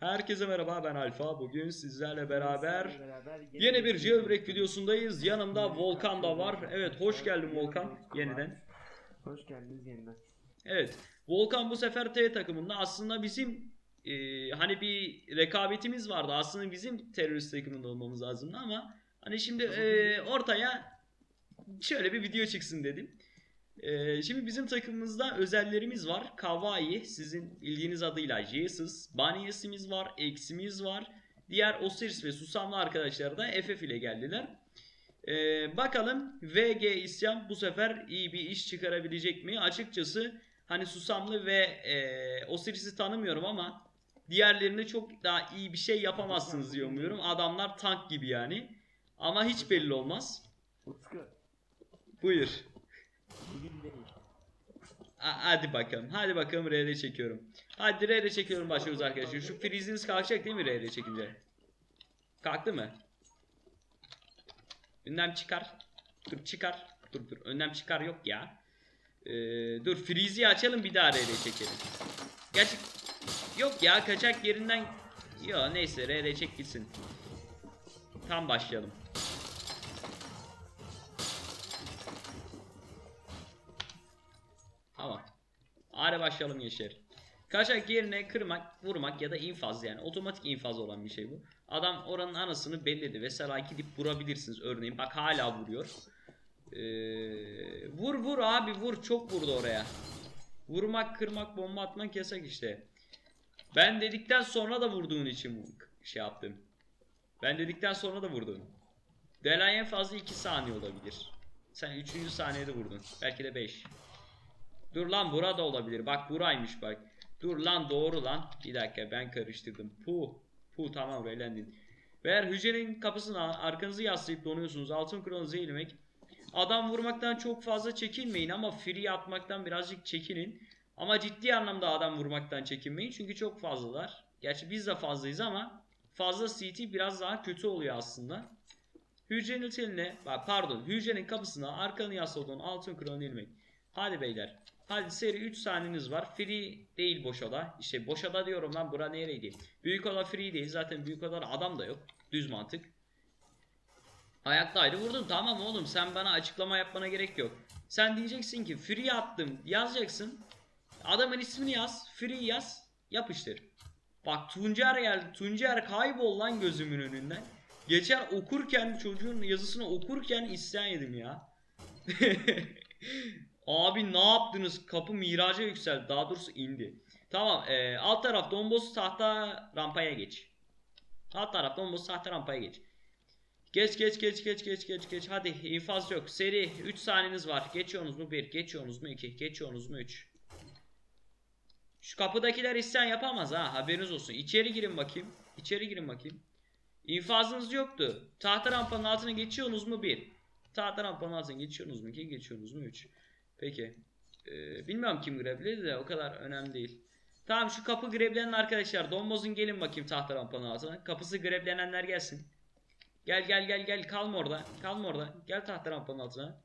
Herkese merhaba ben Alfa. Bugün sizlerle beraber yeni bir jailbreak videosundayız. Yanımda Volkan da var. Evet hoş geldin Volkan yeniden. Hoş geldiniz yeniden. Evet Volkan bu sefer T takımında aslında bizim e, hani bir rekabetimiz vardı. Aslında bizim terörist takımında olmamız lazımdı ama hani şimdi e, ortaya şöyle bir video çıksın dedim. E, şimdi bizim takımımızda özellerimiz var. Kawaii sizin bildiğiniz adıyla Jesus. Banyesimiz var. X'imiz var. Diğer Osiris ve Susamlı arkadaşlar da FF ile geldiler. E, bakalım VG isyan bu sefer iyi bir iş çıkarabilecek mi? Açıkçası hani Susamlı ve e, Osiris'i tanımıyorum ama diğerlerini çok daha iyi bir şey yapamazsınız diye umuyorum. Adamlar tank gibi yani. Ama hiç belli olmaz. Buyur. Bugün değil. Hadi bakalım. Hadi bakalım RR çekiyorum. Hadi RR çekiyorum başlıyoruz arkadaşlar. Şu freeziniz kalkacak değil mi RR çekince? Kalktı mı? Önlem çıkar. Dur çıkar. Dur dur. Önlem çıkar yok ya. Ee, dur freeze'i açalım bir daha RR çekelim. Gerçi yok ya kaçak yerinden Yo neyse RR çek gitsin. Tam başlayalım. Hadi başlayalım gençler. Kaçak yerine kırmak, vurmak ya da infaz yani otomatik infaz olan bir şey bu. Adam oranın anasını belledi. Mesela gidip vurabilirsiniz örneğin. Bak hala vuruyor. Ee, vur vur abi vur. Çok vurdu oraya. Vurmak, kırmak, bomba atmak yasak işte. Ben dedikten sonra da vurduğun için şey yaptım. Ben dedikten sonra da vurdun. Delay en fazla 2 saniye olabilir. Sen 3. saniyede vurdun. Belki de 5. Dur lan burada olabilir. Bak buraymış bak. Dur lan doğru lan. Bir dakika ben karıştırdım. Puh. Puh tamam eğlendin. Eğer hücrenin kapısına arkanızı yaslayıp donuyorsunuz. Altın kronunuzu eğilmek. Adam vurmaktan çok fazla çekinmeyin ama free atmaktan birazcık çekinin. Ama ciddi anlamda adam vurmaktan çekinmeyin. Çünkü çok fazlalar. Gerçi biz de fazlayız ama fazla CT biraz daha kötü oluyor aslında. Hücrenin teline, pardon hücrenin kapısına arkanı yasladığın altın kronu ilmek. Hadi beyler. Hadi seri 3 saniyeniz var. Free değil boş oda. İşte boş oda diyorum lan bura nereydi? Büyük oda free değil. Zaten büyük oda adam da yok. Düz mantık. Ayaktaydı vurdum. Tamam oğlum sen bana açıklama yapmana gerek yok. Sen diyeceksin ki free attım yazacaksın. Adamın ismini yaz. Free yaz. Yapıştır. Bak Tuncer geldi. Tuncer kaybol lan gözümün önünden. Geçen okurken çocuğun yazısını okurken isyan yedim ya. Abi ne yaptınız? Kapı miraca yükseldi. Daha doğrusu indi. Tamam. E, alt taraf domboz tahta rampaya geç. Alt taraf domboz tahta rampaya geç. Geç geç geç geç geç geç geç. Hadi infaz yok. Seri 3 saniyeniz var. Geçiyorsunuz mu 1? Geçiyorsunuz mu 2? Geçiyorsunuz mu 3? Şu kapıdakiler isyan yapamaz ha. Haberiniz olsun. İçeri girin bakayım. İçeri girin bakayım. İnfazınız yoktu. Tahta rampanın altına geçiyorsunuz mu 1? Tahta rampanın altına geçiyorsunuz mu 2? Geçiyorsunuz mu 3? Peki. Ee, bilmiyorum kim grebledi de o kadar önemli değil. Tamam şu kapı greblenen arkadaşlar. Donboz'un gelin bakayım tahta rampanın altına. Kapısı greblenenler gelsin. Gel gel gel gel kalma orada. Kalma orada. Gel tahta rampanın altına.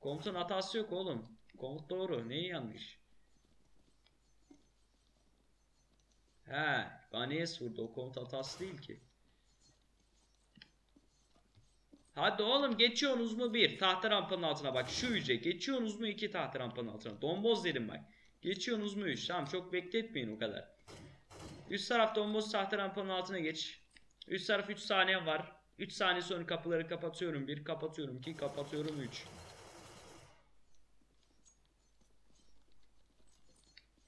Komutun hatası yok oğlum. Komut doğru. Neyi yanlış? He, Banes vurdu. O komut hatası değil ki. Hadi oğlum geçiyorsunuz mu? Bir. Tahta rampanın altına bak şu hücre geçiyorsunuz mu? İki tahta rampanın altına. Domboz dedim bak. Geçiyorsunuz mu? Üç. Tamam çok bekletmeyin o kadar. Üst taraf domboz tahta rampanın altına geç. Üst taraf 3 saniye var. 3 saniye sonra kapıları kapatıyorum. Bir kapatıyorum. İki kapatıyorum. 3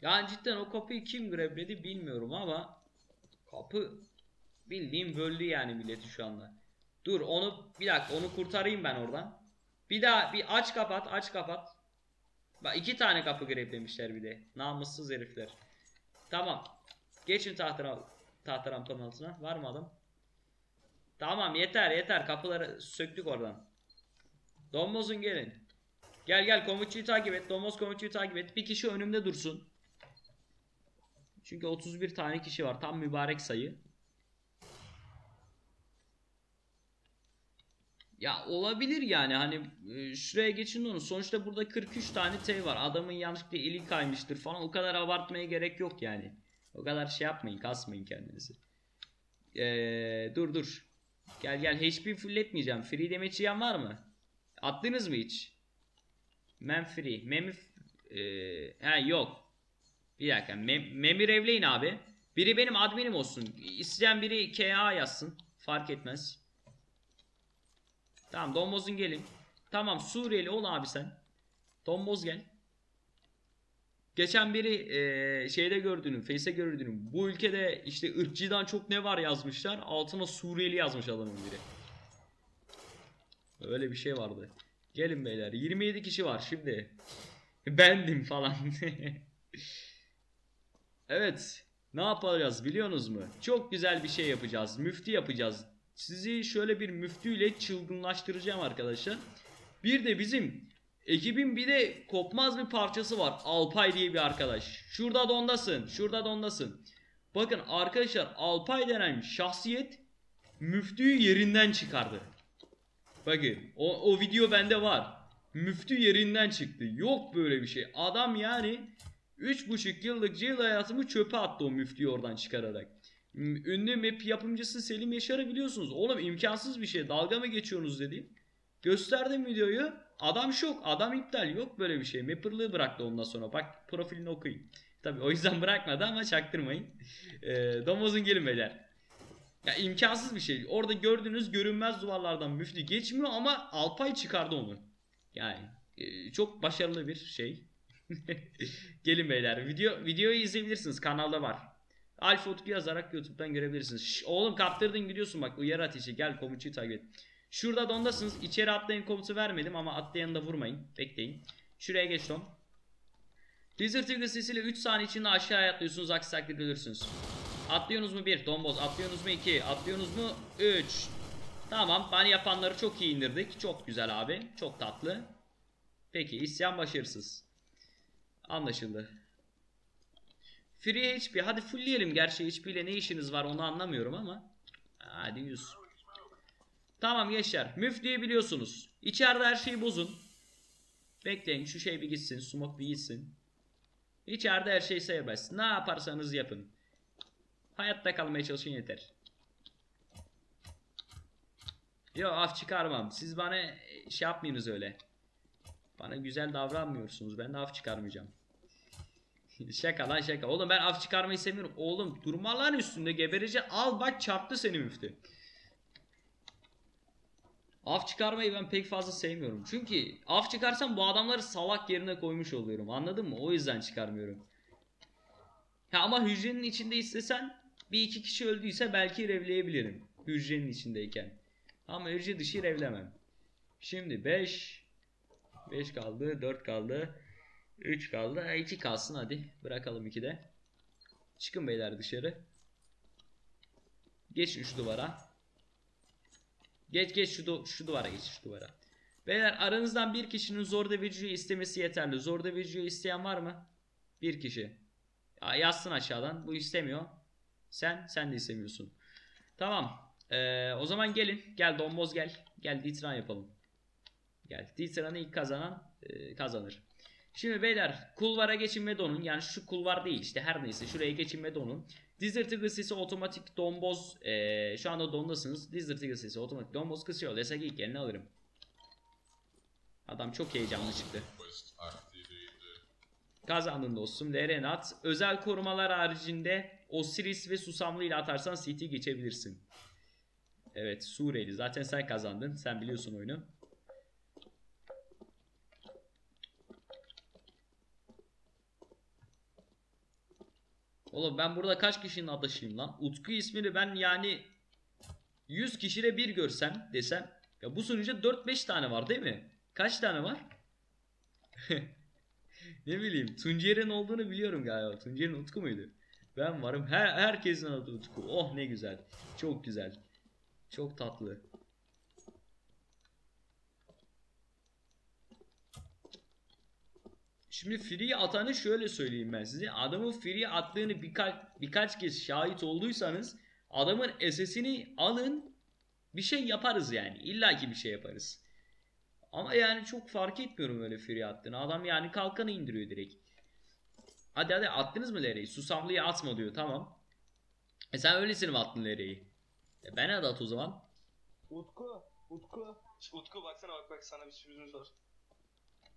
yani cidden o kapıyı kim grebledi bilmiyorum ama kapı bildiğim böldü yani milleti şu anda Dur onu bir dakika onu kurtarayım ben oradan. Bir daha bir aç kapat aç kapat. Bak iki tane kapı greplemişler bir de. Namussuz herifler. Tamam. Geçin tahta tahta rampanın altına. Var mı adam? Tamam yeter yeter kapıları söktük oradan. Domoz'un gelin. Gel gel komutçuyu takip et. Domoz komutçuyu takip et. Bir kişi önümde dursun. Çünkü 31 tane kişi var. Tam mübarek sayı. Ya olabilir yani hani e, şuraya geçin onu. Sonuçta burada 43 tane T var. Adamın yanlışlıkla eli kaymıştır falan. O kadar abartmaya gerek yok yani. O kadar şey yapmayın kasmayın kendinizi. Ee, dur dur. Gel gel HP fulletmeyeceğim. Free damage yiyen var mı? Attınız mı hiç? Men free. Memi ee, ha yok. Bir dakika. Mem Memi revleyin abi. Biri benim adminim olsun. İsteyen biri KA yazsın. Fark etmez. Tamam Domboz'un gelin. Tamam Suriyeli ol abi sen. Domboz gel. Geçen biri eee, şeyde gördüğünüm, Face'e gördüğünüm bu ülkede işte ırkçıdan çok ne var yazmışlar. Altına Suriyeli yazmış adamın biri. Öyle bir şey vardı. Gelin beyler. 27 kişi var şimdi. Bendim falan. evet. Ne yapacağız biliyorsunuz mu? Çok güzel bir şey yapacağız. Müftü yapacağız. Sizi şöyle bir müftüyle çılgınlaştıracağım arkadaşlar. Bir de bizim ekibin bir de kopmaz bir parçası var. Alpay diye bir arkadaş. Şurada dondasın. Şurada dondasın. Bakın arkadaşlar Alpay denen şahsiyet müftüyü yerinden çıkardı. Bakın o, o video bende var. Müftü yerinden çıktı. Yok böyle bir şey. Adam yani 3,5 yıllık jail hayatımı çöpe attı o müftüyü oradan çıkararak. Ünlü map yapımcısı Selim Yaşar'ı biliyorsunuz. Oğlum imkansız bir şey. Dalga mı geçiyorsunuz dedi. Gösterdim videoyu. Adam şok. Adam iptal. Yok böyle bir şey. Mapper'lığı bıraktı ondan sonra. Bak profilini okuyun. Tabi o yüzden bırakmadı ama çaktırmayın. Ee, Domoz'un gelin beyler. Ya imkansız bir şey. Orada gördüğünüz görünmez duvarlardan müftü geçmiyor ama Alpay çıkardı onu. Yani e, çok başarılı bir şey. Gelin beyler. Video videoyu izleyebilirsiniz. Kanalda var. Alfa Utku yazarak YouTube'dan görebilirsiniz. Şş, oğlum kaptırdın gidiyorsun bak uyarı ateşi. Gel komutçuyu takip et. Şurada dondasınız. İçeri atlayın komutu vermedim ama atlayanı da vurmayın. Bekleyin. Şuraya geç Tom. Blizzard Eagle sesiyle 3 saniye içinde aşağıya atlıyorsunuz. Aksi takdirde ölürsünüz. Atlıyorsunuz mu 1? Domboz. Atlıyorsunuz mu 2? Atlıyorsunuz mu 3? Tamam. Bani yapanları çok iyi indirdik. Çok güzel abi. Çok tatlı. Peki isyan başarısız. Anlaşıldı. Free HP. Hadi fullleyelim. Gerçi HP ile ne işiniz var onu anlamıyorum ama. Hadi 100. Tamam gençler. Müftüyü biliyorsunuz. İçeride her şeyi bozun. Bekleyin şu şey bir gitsin. Smoke bir gitsin. İçeride her şey serbest. Ne yaparsanız yapın. Hayatta kalmaya çalışın yeter. Yo af çıkarmam. Siz bana şey yapmayınız öyle. Bana güzel davranmıyorsunuz. Ben de af çıkarmayacağım. Şaka lan şaka. Oğlum ben af çıkarmayı sevmiyorum. Oğlum durma üstünde geberece. Al bak çarptı seni müftü. Af çıkarmayı ben pek fazla sevmiyorum. Çünkü af çıkarsam bu adamları salak yerine koymuş oluyorum. Anladın mı? O yüzden çıkarmıyorum. Ha ama hücrenin içinde istesen bir iki kişi öldüyse belki revleyebilirim. Hücrenin içindeyken. Ama hücre dışı revlemem. Şimdi 5 5 kaldı, 4 kaldı. 3 kaldı. 2 kalsın hadi. Bırakalım 2 de. Çıkın beyler dışarı. Geçin şu duvara. Geç geç şu, du- şu duvara geç şu duvara. Beyler aranızdan bir kişinin zor deviciyi istemesi yeterli. Zor deviciyi isteyen var mı? Bir kişi. Ya yazsın aşağıdan. Bu istemiyor. Sen sen de istemiyorsun. Tamam. Ee, o zaman gelin. Gel Domboz gel. Gel Ditran yapalım. Gel. Ditran'ı ilk kazanan e, kazanır. Şimdi beyler kulvara geçin ve donun. Yani şu kulvar değil işte her neyse şuraya geçin ve donun. Desert Eagle sesi otomatik domboz. Ee, şu anda dondasınız. Desert Eagle sesi otomatik domboz kısıyor. Desek ilk elini alırım. Adam çok heyecanlı çıktı. Kazandın dostum. Lerenat. Özel korumalar haricinde Osiris ve Susamlı ile atarsan CT geçebilirsin. Evet Suriyeli. Zaten sen kazandın. Sen biliyorsun oyunu. Oğlum ben burada kaç kişinin adaşıyım lan? Utku ismini ben yani 100 kişide bir görsem desem ya bu sunucuda 4-5 tane var değil mi? Kaç tane var? ne bileyim Tuncer'in olduğunu biliyorum galiba. Tuncer'in Utku muydu? Ben varım. Her, herkesin adı Utku. Oh ne güzel. Çok güzel. Çok tatlı. Şimdi free atanı şöyle söyleyeyim ben size. Adamın free attığını birkaç birkaç kez şahit olduysanız adamın SS'ini alın bir şey yaparız yani. İlla ki bir şey yaparız. Ama yani çok fark etmiyorum öyle free attığını. Adam yani kalkanı indiriyor direkt. Hadi hadi attınız mı Lere'yi? Susamlıyı atma diyor tamam. E sen öylesine mi attın Lere'yi? E bana da at o zaman. Utku, Utku. Utku baksana bak bak sana bir sürprizimiz var.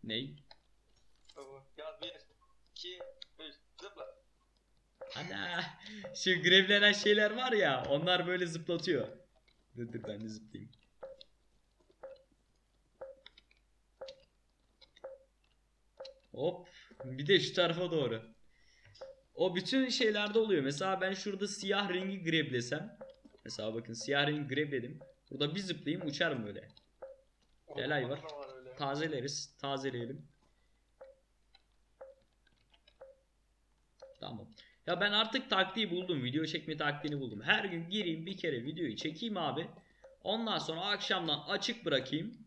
Ney? Baba. Ya bir, iki, üç, zıpla. Ana şu grevlenen şeyler var ya onlar böyle zıplatıyor. Dur dur ben de zıplayayım. Hop bir de şu tarafa doğru. O bütün şeylerde oluyor. Mesela ben şurada siyah rengi greblesem. Mesela bakın siyah rengi grebledim. Burada bir zıplayayım uçarım böyle. Gel ay var. Tazeleriz. Tazeleyelim. Tamam. Ya ben artık taktiği buldum. Video çekme taktiğini buldum. Her gün gireyim bir kere videoyu çekeyim abi. Ondan sonra akşamdan açık bırakayım.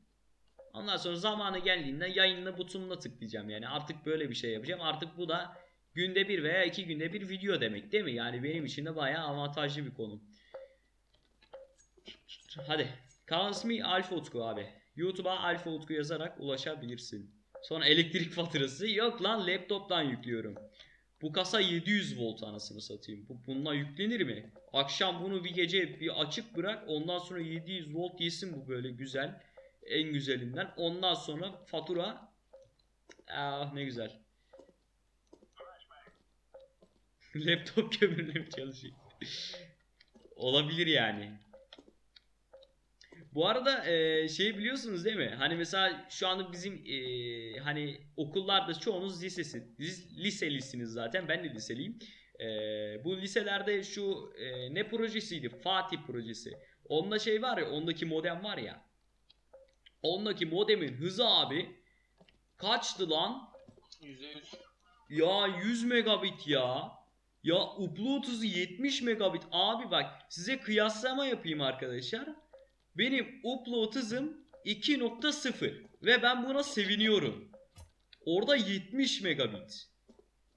Ondan sonra zamanı geldiğinde yayınla butonuna tıklayacağım. Yani artık böyle bir şey yapacağım. Artık bu da günde bir veya iki günde bir video demek değil mi? Yani benim için de bayağı avantajlı bir konu. Hadi. Kanal ismi Alfa Utku abi. YouTube'a Alfa Utku yazarak ulaşabilirsin. Sonra elektrik faturası yok lan laptoptan yüklüyorum. Bu kasa 700 volt anasını satayım. Bu bununla yüklenir mi? Akşam bunu bir gece bir açık bırak. Ondan sonra 700 volt yesin bu böyle güzel. En güzelinden. Ondan sonra fatura ah ne güzel. Laptop kömürle mi çalışıyor? Olabilir yani. Bu arada e, şey biliyorsunuz değil mi? Hani mesela şu anda bizim e, hani okullarda çoğunuz lisesi, lis- liselisiniz zaten. Ben de liseliyim. E, bu liselerde şu e, ne projesiydi? Fatih projesi. Onda şey var ya, ondaki modem var ya. Ondaki modemin hızı abi kaçtı lan? Yüzde yüz. Ya 100 megabit ya. Ya upload hızı 70 megabit. Abi bak size kıyaslama yapayım arkadaşlar. Benim upload hızım 2.0 ve ben buna seviniyorum. Orada 70 megabit.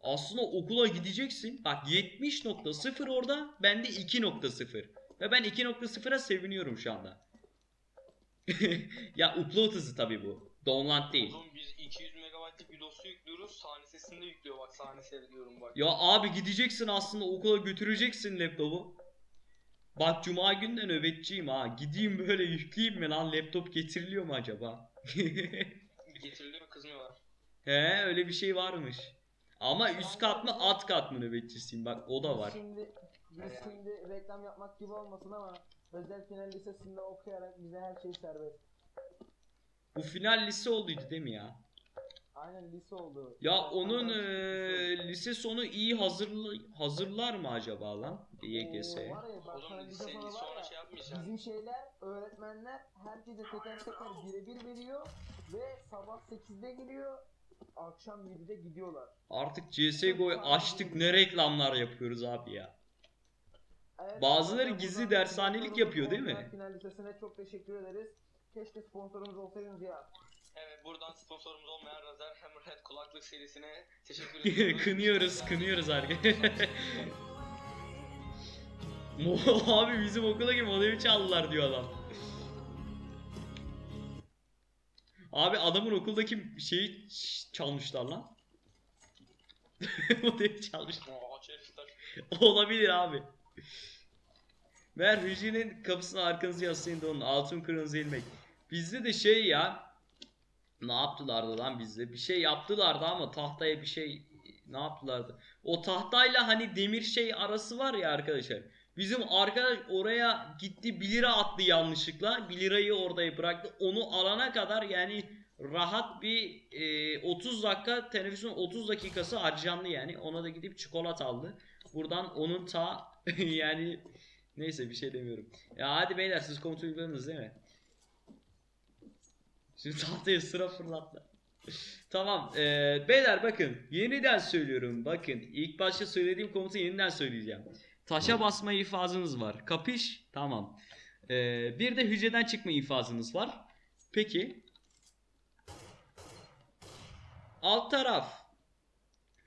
Aslında okula gideceksin. Bak 70.0 orada, bende 2.0. Ve ben 2.0'a seviniyorum şu anda. ya upload hızı tabii bu. Download değil. Oğlum biz 200 megabaytlık bir dosya yüklüyoruz. Sahnesinde yüklüyor bak sahne seyrediyorum bak. Ya abi gideceksin aslında okula götüreceksin laptopu. Bak cuma günü de nöbetçiyim ha. Gideyim böyle yükleyeyim mi lan laptop getiriliyor mu acaba? Getiriliyor kızmıyorlar. He öyle bir şey varmış. Ama üst kat mı alt kat mı nöbetçisiyim bak o da var. Şimdi, biz şimdi reklam yapmak gibi olmasın ama özel final lisesinde okuyarak bize her şey serbest. Bu final lise olduydu değil mi ya? Aynen lise oldu. Ya Ondan onun eee, lise lise sonu iyi hazırlı hazırlar mı acaba lan? YGS. Oo, var ya bak sana Oğlum lise lise, var ya. şey yapmayacaksın. Bizim şeyler, öğretmenler herkese teker teker birebir veriyor ve sabah 8'de geliyor, akşam 7'de gidiyorlar. Artık CSGO'yu açtık ne reklamlar yapıyoruz abi ya. Evet, Bazıları gizli buradan dershanelik yapıyor değil mi? Final Lisesi'ne çok teşekkür ederiz. Keşke sponsorumuz olsaydınız ya. Evet buradan sponsorumuz olmayan Razer Hammerhead kulaklık serisine teşekkür ediyoruz. kınıyoruz, kınıyoruz arkadaşlar. Abi bizim okuldaki modemi çaldılar diyor adam. Abi adamın okuldaki şeyi çalmışlar lan. modemi çalmışlar. Herifler. Olabilir abi. Meğer hücrenin kapısına arkanızı yaslayın da onun altın kırmızı ilmek. Bizde de şey ya. Ne yaptılardı lan bizde? Bir şey yaptılardı ama tahtaya bir şey ne yaptılardı? O tahtayla hani demir şey arası var ya arkadaşlar. Bizim arkadaş oraya gitti 1 lira attı yanlışlıkla. 1 lirayı orada bıraktı. Onu alana kadar yani rahat bir e, 30 dakika televizyon 30 dakikası harcandı yani. Ona da gidip çikolata aldı. Buradan onun ta yani neyse bir şey demiyorum. Ya hadi beyler siz komut uyguladınız değil mi? Şimdi tahtaya sıra fırlatma. tamam eee, beyler bakın yeniden söylüyorum bakın ilk başta söylediğim komutu yeniden söyleyeceğim. Taşa basma ifazınız var. Kapış? Tamam. Eee, bir de hücreden çıkma ifazınız var. Peki. Alt taraf.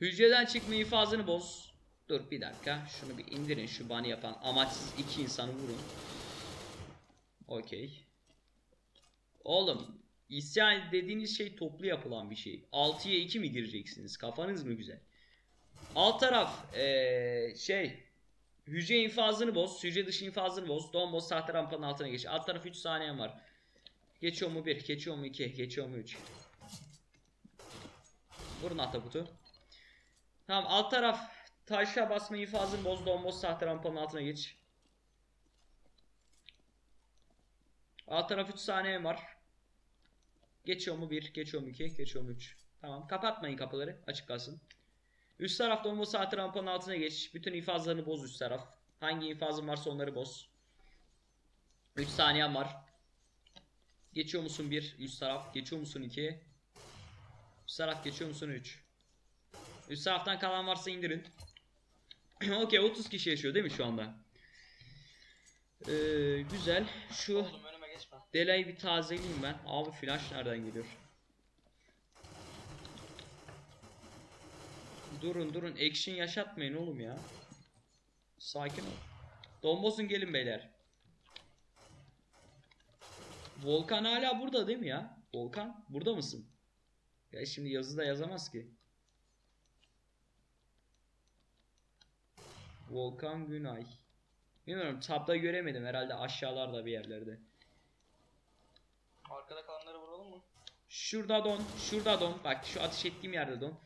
Hücreden çıkma ifazını boz. Dur bir dakika. Şunu bir indirin şu bani yapan amaçsız iki insanı vurun. Okey. Oğlum isyan dediğiniz şey toplu yapılan bir şey. 6'ya 2 mi gireceksiniz? Kafanız mı güzel? Alt taraf ee, şey hücre infazını boz. Hücre dışı infazını boz. Don boz tahta rampanın altına geç. Alt taraf 3 saniyen var. Geçiyor mu 1, geçiyor mu 2, geçiyor mu 3. Vurun ahtapotu. Tamam alt taraf taşa basma infazını boz. Don boz tahta rampanın altına geç. Alt taraf 3 saniye var. Geçiyor mu 1, geçiyor mu 2, geçiyor mu 3. Tamam kapatmayın kapıları açık kalsın. Üst tarafta olma saati rampanın altına geç. Bütün infazlarını boz üst taraf. Hangi infazın varsa onları boz. 3 saniyen var. Geçiyor musun 1 üst taraf? Geçiyor musun 2? Üst taraf geçiyor musun 3? Üst taraftan kalan varsa indirin. Okey 30 kişi yaşıyor değil mi şu anda? Ee, güzel. Şu. Delayı bir tazeleyeyim ben. Abi flash nereden geliyor? Durun durun action yaşatmayın oğlum ya. Sakin ol. Dombozun gelin beyler. Volkan hala burada değil mi ya? Volkan burada mısın? Ya şimdi yazıda yazamaz ki. Volkan Günay. Bilmiyorum tabda göremedim herhalde aşağılarda bir yerlerde. Arkada kalanları vuralım mı? Şurada don, şurada don. Bak şu ateş ettiğim yerde don.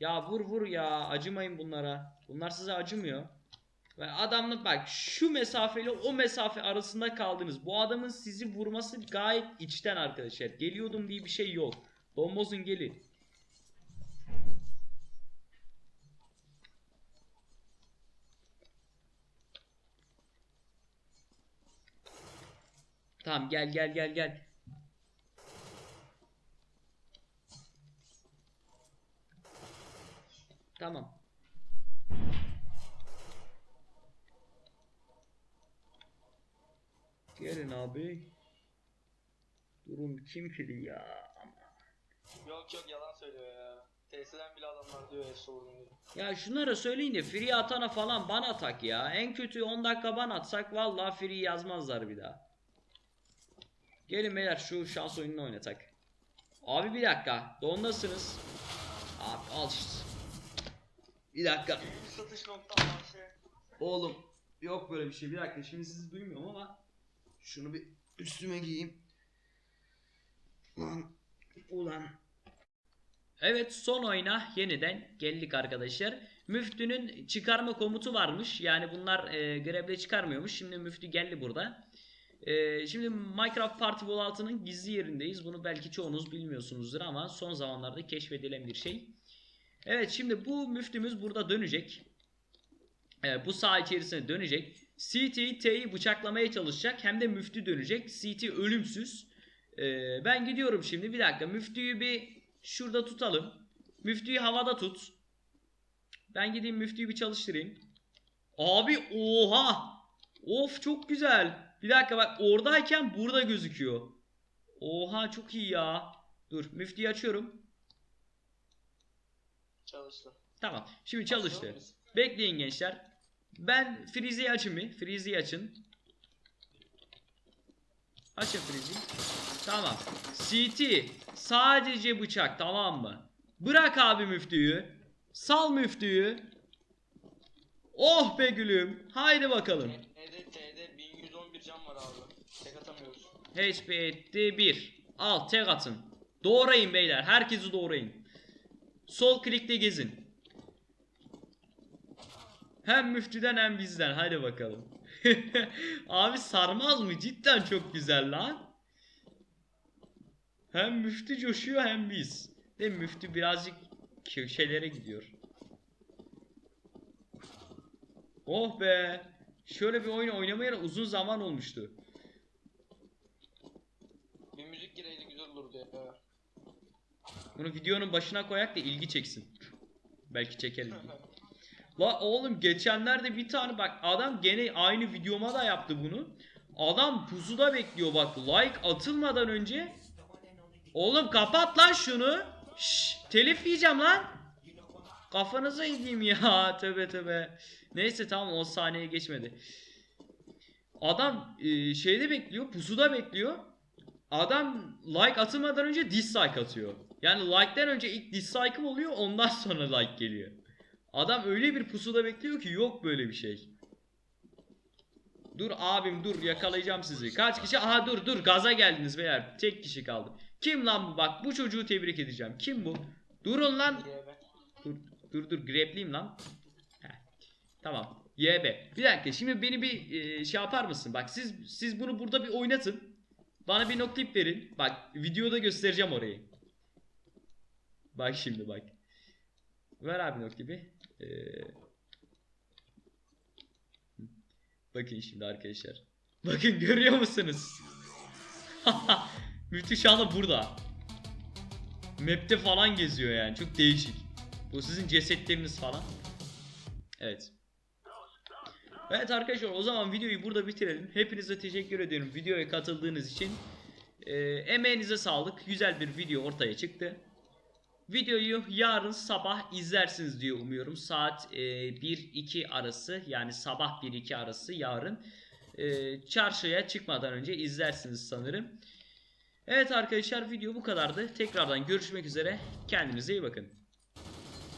Ya vur vur ya, acımayın bunlara. Bunlar size acımıyor. Ve adamlık bak şu mesafeyle o mesafe arasında kaldınız. Bu adamın sizi vurması gayet içten arkadaşlar. Geliyordum diye bir şey yok. Dombozun gelin. Tamam gel gel gel gel. Tamam. Gelin abi. Durum kim kili ya? Yok yok yalan söylüyor ya. TS'den bile adamlar diyor Eşe vurdum diyor. Ya şunlara söyleyin de free atana falan ban atak ya. En kötü 10 dakika ban atsak vallahi free yazmazlar bir daha. Gelin beyler şu şans oyununu oynatak. Abi bir dakika. Dondasınız. Abi al işte. Bir dakika. Satış noktam var şey. Oğlum yok böyle bir şey. Bir dakika şimdi sizi duymuyorum ama şunu bir üstüme giyeyim. Ulan. Ulan. Evet son oyuna yeniden geldik arkadaşlar. Müftünün çıkarma komutu varmış. Yani bunlar e, grevle çıkarmıyormuş. Şimdi müftü geldi burada. E, şimdi Minecraft Party Wall altının gizli yerindeyiz. Bunu belki çoğunuz bilmiyorsunuzdur ama son zamanlarda keşfedilen bir şey. Evet şimdi bu müftümüz burada dönecek. Ee, bu saha içerisine dönecek. CT T'yi bıçaklamaya çalışacak. Hem de müftü dönecek. CT ölümsüz. Ee, ben gidiyorum şimdi. Bir dakika. Müftüyü bir şurada tutalım. Müftüyü havada tut. Ben gideyim müftüyü bir çalıştırayım. Abi oha. Of çok güzel. Bir dakika bak oradayken burada gözüküyor. Oha çok iyi ya. Dur müftüyü açıyorum. Çalıştı. Tamam. Şimdi çalıştı. Bekleyin gençler. Ben Freeze'yi açın bir. Freeze'yi açın. Açın Freeze'yi. Tamam. CT. Sadece bıçak tamam mı? Bırak abi müftüyü. Sal müftüyü. Oh be gülüm. Haydi bakalım. T'de T'de 1111 can var abi. Tek atamıyoruz. HP etti 1. Al tek atın. Doğrayın beyler. Herkesi doğrayın. Sol klikle gezin. Hem müftüden hem bizden. Hadi bakalım. Abi sarmaz mı? Cidden çok güzel lan. Hem müftü coşuyor hem biz. Değil mi? Müftü birazcık köşelere gidiyor. Oh be. Şöyle bir oyun oynamaya uzun zaman olmuştu. Bir müzik gireydi güzel olurdu ya. Bunu videonun başına koyak da ilgi çeksin. Belki çeker. La oğlum geçenlerde bir tane bak adam gene aynı videoma da yaptı bunu. Adam pusuda bekliyor bak like atılmadan önce. Oğlum kapat lan şunu. Şşş telif yiyeceğim lan. Kafanıza yiyeyim ya tövbe tövbe. Neyse tamam 10 saniye geçmedi. Adam e, şeyde bekliyor pusuda bekliyor. Adam like atılmadan önce dislike atıyor. Yani like'den önce ilk dislike'ım oluyor ondan sonra like geliyor. Adam öyle bir pusuda bekliyor ki yok böyle bir şey. Dur abim dur yakalayacağım sizi. Kaç kişi? Aha dur dur gaza geldiniz beyler. Tek kişi kaldı. Kim lan bu? Bak bu çocuğu tebrik edeceğim. Kim bu? Durun lan. Dur dur dur grapleyim lan. Heh. Tamam. YB. Bir dakika şimdi beni bir e, şey yapar mısın? Bak siz siz bunu burada bir oynatın. Bana bir noklip verin. Bak videoda göstereceğim orayı. Bak şimdi bak. Ver abi noklipi. Ee, Bakın şimdi arkadaşlar. Bakın görüyor musunuz? Müthiş anı burada. Map'te falan geziyor yani. Çok değişik. Bu sizin cesetleriniz falan. Evet. Evet arkadaşlar o zaman videoyu burada bitirelim. Hepinize teşekkür ediyorum videoya katıldığınız için. Ee, emeğinize sağlık. Güzel bir video ortaya çıktı. Videoyu yarın sabah izlersiniz diye umuyorum. Saat e, 1-2 arası yani sabah 1-2 arası yarın e, çarşıya çıkmadan önce izlersiniz sanırım. Evet arkadaşlar video bu kadardı. Tekrardan görüşmek üzere. Kendinize iyi bakın.